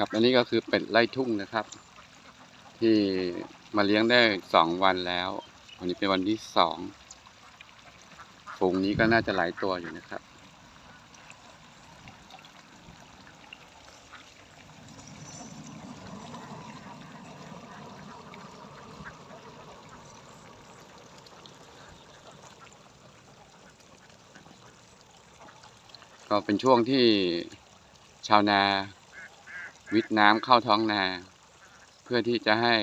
ครับอันนี้ก็คือเป็ดไล่ทุ่งนะครับ ที่มาเลี้ยงได้สองวันแล้ววันนี้เป็นวันที่สองฝูงนี้ก็น่าจะหลายตัวอยู่นะครับ ก็เป็นช่วงที่ชาวนา วิทน้ำเข้าท้องนา เพื่อที่จะให้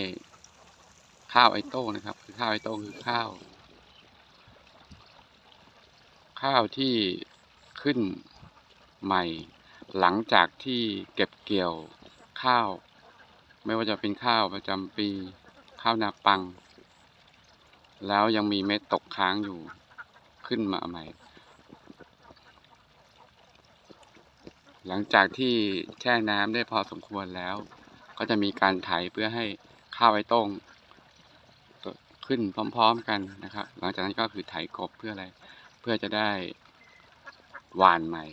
ข้าวไอโต้นะครับ คือข้าวไอโต้คือข้าว ข้าวที่ขึ้นใหม่ หลังจากที่เก็บเกี่ยวข้าว ไม่ว่าจะเป็นข้าวประจำปี ข้าวนาปัง แล้วยังมีเม็ดตกค้างอยู่ขึ้นมาใหม่ หลังจากที่แช่น้ำได้พอสมควรแล้ว ก็จะมีการไถเพื่อให้ข้าวไอ้ต้งขึ้นพร้อม ๆกันนะครับ หลังจากนั้นก็คือไถกบเพื่ออะไร เพื่อจะได้หวานใหม่